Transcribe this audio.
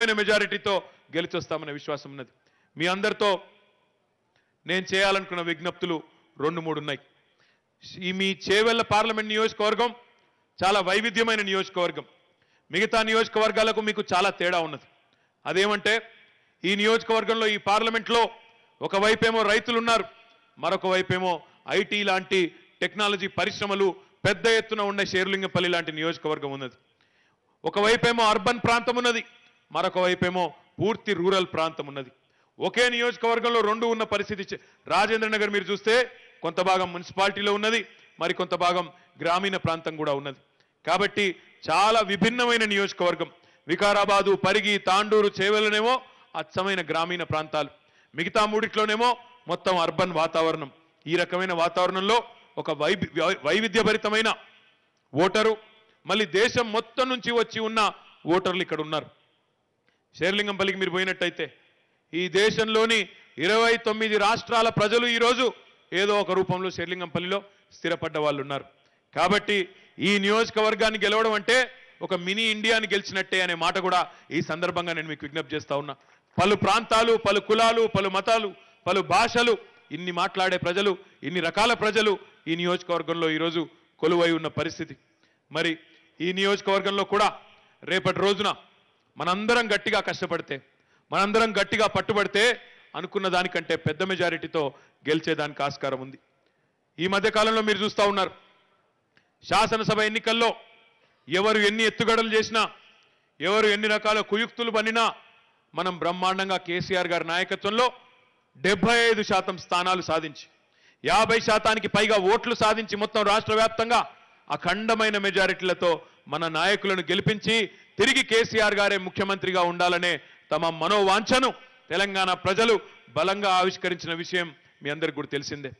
అద్భుతమైన మెజారిటీతో గెలిచొస్తామనే విశ్వాసం ఉన్నది. మీ అందరితో నేను చేయాలనుకున్న విజ్ఞప్తులు రెండు మూడు ఉన్నాయి. ఈ మీ చేవెళ్ళ పార్లమెంట్ నియోజకవర్గం చాలా వైవిధ్యమైన నియోజకవర్గం. మిగతా నియోజకవర్గాలకు మీకు చాలా తేడా ఉన్నది. అదేమంటే ఈ నియోజకవర్గంలో ఈ పార్లమెంట్లో ఒకవైపేమో రైతులు ఉన్నారు మరొక వైపేమో ఐటీ లాంటి టెక్నాలజీ పరిశ్రమలు పెద్ద ఎత్తున ఉన్న షేర్లింగపల్లి లాంటి నియోజకవర్గం ఉన్నది. ఒకవైపేమో అర్బన్ ప్రాంతం ఉన్నది మరొక వైపేమో పూర్తి రూరల్ ప్రాంతం ఉన్నది. ఒకే నియోజకవర్గంలో రెండు ఉన్న పరిస్థితి రాజేంద్రనగర్ రాజేంద్ర నగర్ మీరు చూస్తే కొంత భాగం మున్సిపాలిటీలో ఉన్నది మరి కొంత భాగం గ్రామీణ ప్రాంతం కూడా ఉన్నది. కాబట్టి చాలా విభిన్నమైన నియోజకవర్గం. వికారాబాదు పరిగి తాండూరు చేవెలనేమో అచ్చమైన గ్రామీణ ప్రాంతాలు. మిగతా మూడిట్లోనేమో మొత్తం అర్బన్ వాతావరణం. ఈ రకమైన వాతావరణంలో ఒక వైవి వైవిధ్యభరితమైన ఓటరు. మళ్ళీ దేశం మొత్తం నుంచి వచ్చి ఉన్న ఓటర్లు ఇక్కడ ఉన్నారు శేర్లింగంపల్లికి మీరు పోయినట్టయితే. ఈ దేశంలోని ఇరవై తొమ్మిది రాష్ట్రాల ప్రజలు ఈరోజు ఏదో ఒక రూపంలో శేర్లింగంపల్లిలో స్థిరపడ్డ వాళ్ళు ఉన్నారు కాబట్టి ఈ నియోజకవర్గాన్ని గెలవడం అంటే ఒక మినీ ఇండియాని గెలిచినట్టే అనే మాట కూడా ఈ సందర్భంగా నేను మీకు విజ్ఞప్తి చేస్తా ఉన్నా. పలు ప్రాంతాలు పలు కులాలు పలు మతాలు పలు భాషలు ఇన్ని మాట్లాడే ప్రజలు ఇన్ని రకాల ప్రజలు ఈ నియోజకవర్గంలో ఈరోజు కొలువై ఉన్న పరిస్థితి. మరి ఈ నియోజకవర్గంలో కూడా రేపటి రోజున మనందరం గట్టిగా కష్టపడితే మనందరం గట్టిగా పట్టుబడితే అనుకున్న దానికంటే పెద్ద మెజారిటీతో గెలిచేదానికి ఆస్కారం ఉంది. ఈ మధ్యకాలంలో మీరు చూస్తూ ఉన్నారు శాసనసభ ఎన్నికల్లో ఎవరు ఎన్ని ఎత్తుగడలు చేసినా ఎవరు ఎన్ని రకాల కుయుక్తులు పన్నినా మనం బ్రహ్మాండంగా కేసీఆర్ గారి నాయకత్వంలో డెబ్బై ఐదు శాతం స్థానాలు సాధించి యాభై శాతానికి పైగా ఓట్లు సాధించి మొత్తం రాష్ట్ర వ్యాప్తంగా అఖండమైన మెజారిటీలతో మన నాయకులను గెలిపించి తిరిగి కేసీఆర్ గారే ముఖ్యమంత్రిగా ఉండాలనే తమ మనోవాంఛను తెలంగాణ ప్రజలు బలంగా ఆవిష్కరించిన విషయం మీ అందరికి కూడా తెలిసిందే.